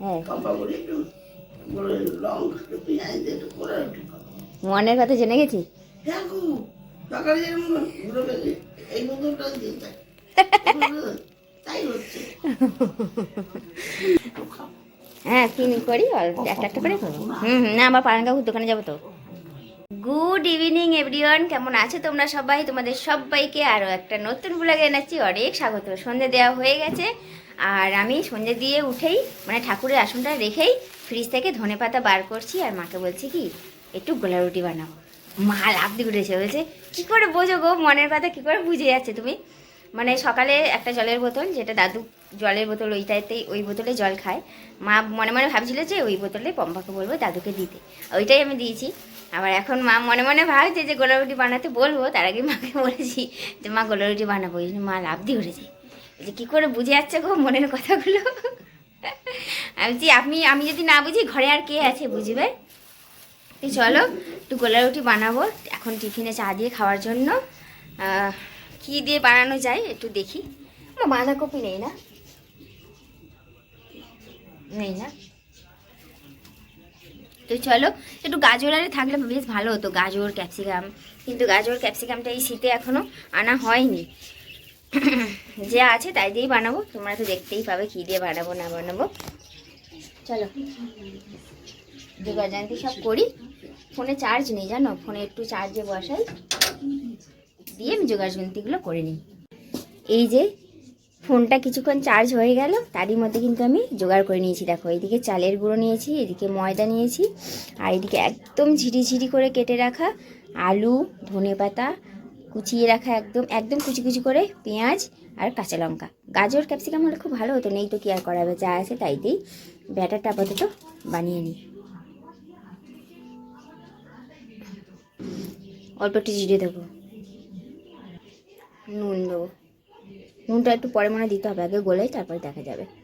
হ্যাঁ। মনের কথা জেনে গেছি? খাব। হ্যাঁ কিনি করি? একটা একটা করে খাব। হুম হুম না আমার পান কাকুর দোকানে যাব তো। গুড ইভিনিং এভরিওয়ান কেমন আছো তোমরা সবাই? তোমাদের সবাইকে আরও একটা নতুন ব্লগে এনেছি। অনেক স্বাগত। সন্ধে দেওয়া হয়ে গেছে। আর আমি সন্ধে দিয়ে উঠেই মানে ঠাকুরের আসনটা রেখেই ফ্রিজ থেকে ধনে পাতা বার করছি আর মাকে বলছি কি, একটু গোলা রুটি বানাও। মা লাভ দিয়ে উঠেছে, বলছে, কী করে বোঝো গো, মনের কথা কী করে বুঝে যাচ্ছে তুমি? মানে সকালে একটা জলের বোতল, যেটা দাদু জলের বোতল ওইটাতেই ওই বোতলে জল খায়। মা মনে মনে ভাবছিল যে ওই বোতলে পম্পাকে বলব দাদুকে দিতে। ওইটাই আমি দিয়েছি। আবার এখন মা মনে মনে ভাবছে যে গোলা রুটি বানাতে বলব, তার আগে মাকে বলেছি যে, মা, গোলা রুটি বানাবো। মা লাভ দিয়ে উঠেছে। যে কী করে বুঝে যাচ্ছে গো মনের কথাগুলো? আমি বলছি, আপনি, আমি যদি না বুঝি, ঘরে আর কে আছে বুঝবে? তো চলো একটু গোলা রুটি বানাবো, এখন টিফিনে চা দিয়ে খাওয়ার জন্য। কি দিয়ে বানানো যায় একটু দেখি। বাঁধাকপি নেই না? নেই না? তো চলো, একটু গাজর আরে থাকলে বেশ ভালো হতো, গাজর, ক্যাপসিকাম। কিন্তু গাজর, ক্যাপসিকামটা এই শীতে এখনও আনা হয়নি। যে আছে তাই দিয়েই বানাবো। তোমরা তো দেখতেই পাবে কী দিয়ে বানাবো, না বানাবো। চলো যোগাযান্তি সব করি। ফোনে চার্জ নেই, জানো? ফোনে একটু চার্জে বসাই। দিয়ে আমি যোগাযন্তিগুলো করে নিই। এই যে, ফোনটা কিছুক্ষণ চার্জ হয়ে গেল, তারই মধ্যে কিন্তু আমি জোগাড় করে নিয়েছি। দেখো এইদিকে চালের গুঁড়ো নিয়েছি, এদিকে ময়দা নিয়েছি, আর এদিকে একদম ঝিরি ঝিরি করে কেটে রাখা আলু ধনে পাতা কুচিয়ে রাখা একদম একদম কুচি কুচি করে পেঁয়াজ আর কাঁচা লঙ্কা। গাজর, ক্যাপসিকাম হলে খুব ভালো হতো, নেই তো কি আর করাবে যা আছে তাই তাইতেই। ব্যাটারটা আপাতত বানিয়ে নিই। অল্প একটু জিরে দেবো। নুন দেবো। নুনটা একটু পরে মনে দিতে হবে, আগে গোলাই তারপরে দেখা যাবে।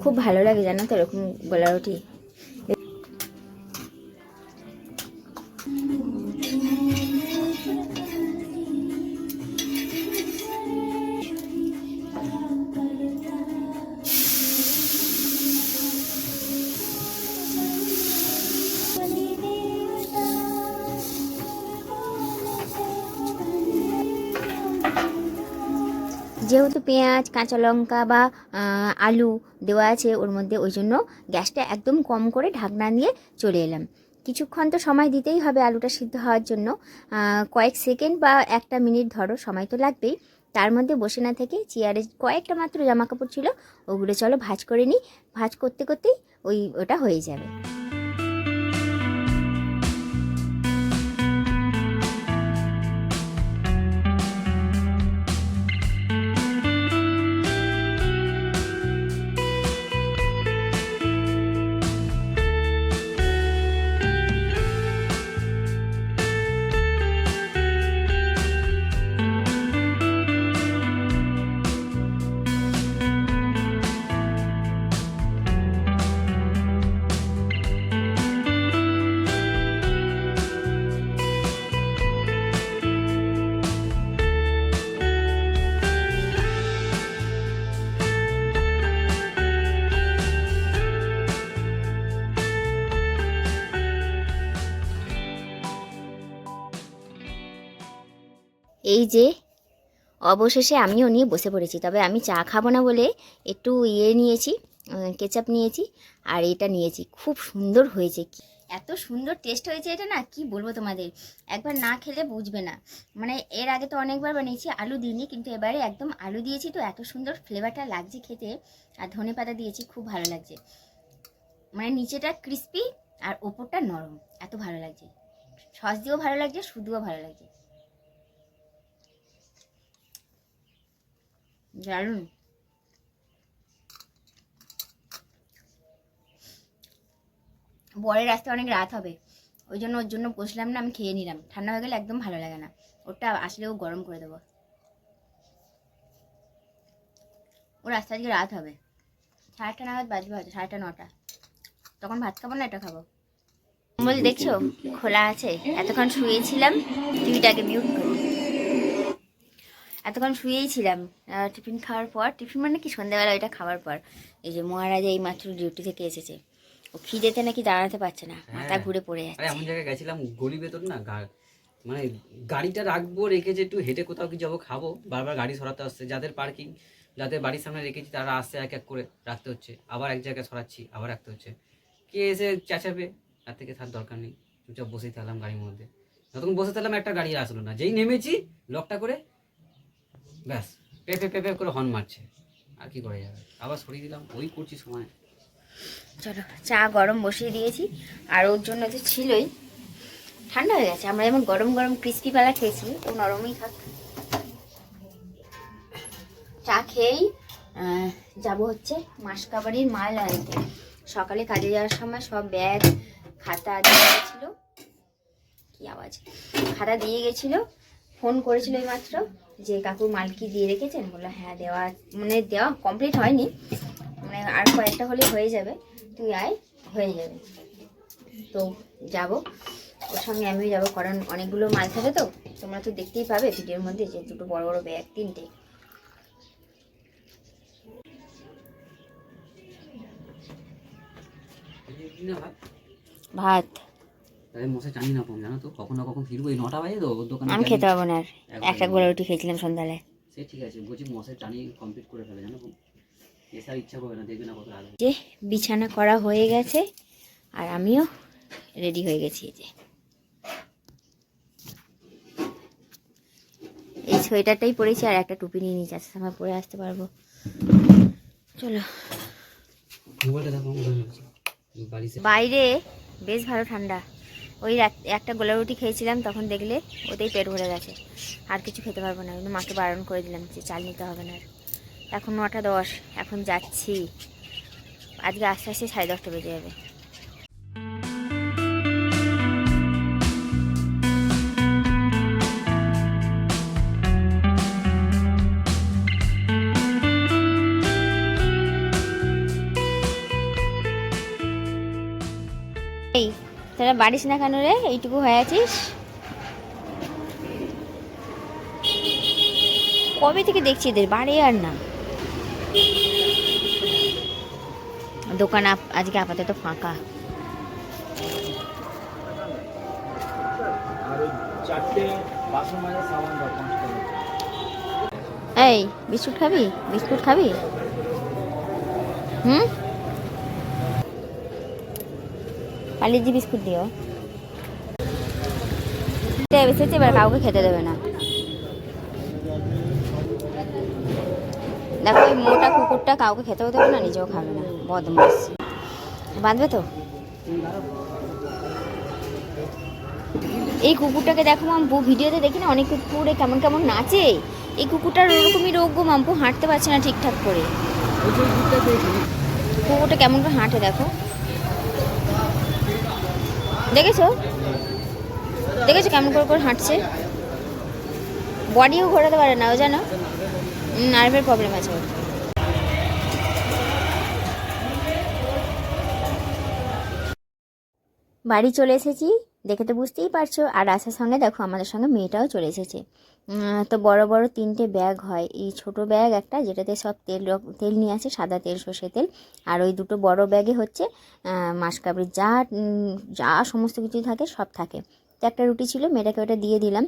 খুব ভালো লাগে জানো তো এরকম গলা রুটি যেহেতু পেঁয়াজ, কাঁচা লঙ্কা বা আলু দেওয়া আছে ওর মধ্যে, ওই জন্য গ্যাসটা একদম কম করে ঢাকনা নিয়ে চলে এলাম। কিছুক্ষণ তো সময় দিতেই হবে আলুটা সিদ্ধ হওয়ার জন্য। কয়েক সেকেন্ড বা একটা মিনিট ধরো, সময় তো লাগবেই। তার মধ্যে বসে না থেকে চেয়ারে কয়েকটা মাত্র জামা কাপড় ছিল, ওগুলো চলো ভাজ করে নিই। ভাজ করতে করতেই ওই ওটা হয়ে যাবে। এই যে, অবশেষে আমিও নিয়ে বসে পড়েছি। তবে আমি চা খাব না বলে একটু ইয়ে নিয়েছি কেচাপ নিয়েছি আর এটা নিয়েছি। খুব সুন্দর হয়েছে কি। এত সুন্দর টেস্ট হয়েছে এটা না, কি বলব তোমাদের? একবার না খেলে বুঝবে না। মানে এর আগে তো অনেকবার বানিয়েছি, আলু দিইনি, কিন্তু এবারে একদম আলু দিয়েছি তো, এত সুন্দর ফ্লেভারটা লাগছে খেতে। আর ধনে পাতা দিয়েছি, খুব ভালো লাগছে। মানে নিচেটা ক্রিস্পি আর ওপরটা নরম, এত ভালো লাগছে। সস দিয়েও ভালো লাগছে শুধুও ভালো লাগছে। দারুণ। বরের আসতে অনেক রাত হবে। ওই জন্য ওর জন্য বসলাম না, আমি খেয়ে নিলাম। ঠান্ডা হয়ে গেলে একদম ভালো লাগে না। ওটা আসলেও গরম করে দেবো। ওর আসতে আজকে রাত হবে। সাড়ে আটটা নাগাদ বাজবে হয়তো, সাড়ে নটা। তখন ভাত খাব না, এটা খাব। কম্বল দেখছ? খোলা আছে। এতক্ষণ শুয়েছিলাম, টিভিটাকে মিউট করি এতক্ষণ শুয়েই ছিলাম। টিফিন খাওয়ার পর টিফিন মানে কি? সন্ধ্যাবেলা ওইটা খাওয়ার পর। এই যে মহারাজা এই মাত্র ডিউটি থেকে এসেছে। ও খিদেতে নাকি দাঁড়াতে পারছে না মাথা হ্যাঁ। ঘুরে পড়ে যাচ্ছে। এমন জায়গায় গেছিলাম গলি ভেতর না মানে গাড়িটা রাখব রেখেছে একটু হেঁটে কোথাও কি যাব খাব। বারবার গাড়ি সরাতে আসছে। যাদের পার্কিং যাদের বাড়ির সামনে রেখেছি তারা আসছে এক এক করে রাখতে হচ্ছে। আবার এক জায়গায় সরাচ্ছি আবার রাখতে হচ্ছে। কে এসে চেঁচাবে? তার থেকে থার দরকার নেই। চুপচাপ বসেই থাকলাম গাড়ির মধ্যে। যতক্ষণ বসে থাকলাম একটা গাড়ি আসলো না। যেই নেমেছি লকটা করে ব্যাস। পে পে পে পে করে হর্ন মারছে। আর কি করে যাবে? আবার সরিয়ে দিলাম, ওই করছি সময়। চলো, চা গরম বসিয়ে দিয়েছি। আর ওর জন্য তো ছিলই, ঠান্ডা হয়ে গেছে। আমরা যেমন গরম গরম ক্রিস্পি পালা খেয়েছি, ও নরমই খাক। চা খেয়েই যাব হচ্ছে মাসকাবাড়ির মাল আনতে সকালে কাজে যাওয়ার সময় সব ব্যাগ, খাতা দিয়ে গেছিল। কি আওয়াজ? খাতা দিয়ে গেছিল। ফোন করেছিল এই মাত্র যে কাকু মাল কি দিয়ে রেখেছেন? বলল হ্যাঁ দেওয়া মানে দেওয়া কমপ্লিট হয়নি। মানে আর কয়েকটা হলে হয়ে যাবে। তুই আয় হয়ে যাবে। তো যাব। ওর সঙ্গে আমিও যাব কারণ অনেকগুলো মাল থাকে তো। তোমরা তো দেখতেই পাবে ভিডিওর মধ্যে যে দুটো বড় বড় ব্যাগ তিনটে। ভাত। তাহলে মশাই টানি না জানো তো? কখন না কখন ফিরবো? এই নটা বাজে তো দোকানে আমি খেতে পারব না একটা গোলা রুটি খেয়েছিলাম সন্ধ্যাবেলায় সে ঠিক আছে বলছি মশাই টানি কমপ্লিট করে ফেলে জানো এসার ইচ্ছা করবে না দেখবে না কত রাগ যে বিছানা করা হয়ে গেছে আর আমিও রেডি হয়ে গেছি এই যে। এই সোয়েটারটাই পরেছি আর একটা টুপি নিয়ে নিয়েছি আস্তে সময় পরে আসতে পারব। চলো। বাইরে বেশ ভালো ঠান্ডা। ওই এক- একটা গোলা রুটি খেয়েছিলাম, তখন দেখলে ওতেই পেট ভরে গেছে। আর কিছু খেতে পারব না, কিন্তু মাকে বারণ করে দিলাম যে চাল নিতে হবে না আর। এখন নটা দশ, এখন যাচ্ছি। আজকে আস্তে আস্তে সাড়ে দশটা বেজে যাবে। বাড়িস না কেন রে? এইটুকু হয়ে আছিস? কবে থেকে দেখছি এদের? বাড়ি আর না। দোকান আজকে আপাতত ফাঁকা। এই, বিস্কুট খাবি? বিস্কুট খাবি? হুম? পালিয়ে বিস্কুট দিও। এবার কাউকে খেতে দেবে না। দেখো ওই মোটা কুকুরটা কাউকে খেতেও দেবে না, নিজেও খাবে না। বদমাস বাঁধবে তো? এই কুকুরটাকে দেখো মাম্পু, ভিডিওতে দেখি না অনেক কুকুরে কেমন কেমন নাচে। এই কুকুরটার ওরকমই রোগ গো মাম্পু, হাঁটতে পারছে না ঠিকঠাক করে। কুকুরটা কেমন করে হাঁটে দেখো। দেখেছ? দেখেছ কেমন করে করে হাঁটছে? বডিও ঘোরাতে পারে না, ও জানো? নার্ভের প্রবলেম আছে বাড়ি চলে এসেছি। দেখে তো বুঝতেই পারছ। আর আসার সঙ্গে দেখো, আমাদের সঙ্গে মেয়েটাও চলে এসেছে। তো বড় বড় তিনটে ব্যাগ হয়। এই ছোট ব্যাগ একটা, যেটাতে সব তেল তেল নিয়ে আসে, সাদা তেল, সর্ষে তেল। আর ওই দুটো বড় ব্যাগে হচ্ছে মাসকাবড়ি যা যা সমস্ত কিছু থাকে, সব থাকে। তো একটা রুটি ছিল, মেয়েটাকে ওটা দিয়ে দিলাম।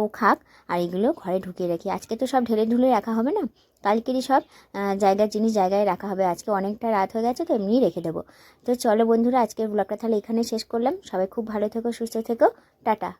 ও খাক, আর এগুলো ঘরে ঢুকিয়ে রাখি। আজকে তো সব ঢেলে ঢুলে রাখা হবে না? কালকেরই সব জায়গার জিনিস জায়গায় রাখা হবে। আজকে অনেকটা রাত হয়ে গেছে, তো এমনিই রেখে দেবো। তো চলো বন্ধুরা, আজকের ব্লগটা তাহলে এখানে শেষ করলাম। সবাই খুব ভালো থেকো, সুস্থ থেকো। টাটা।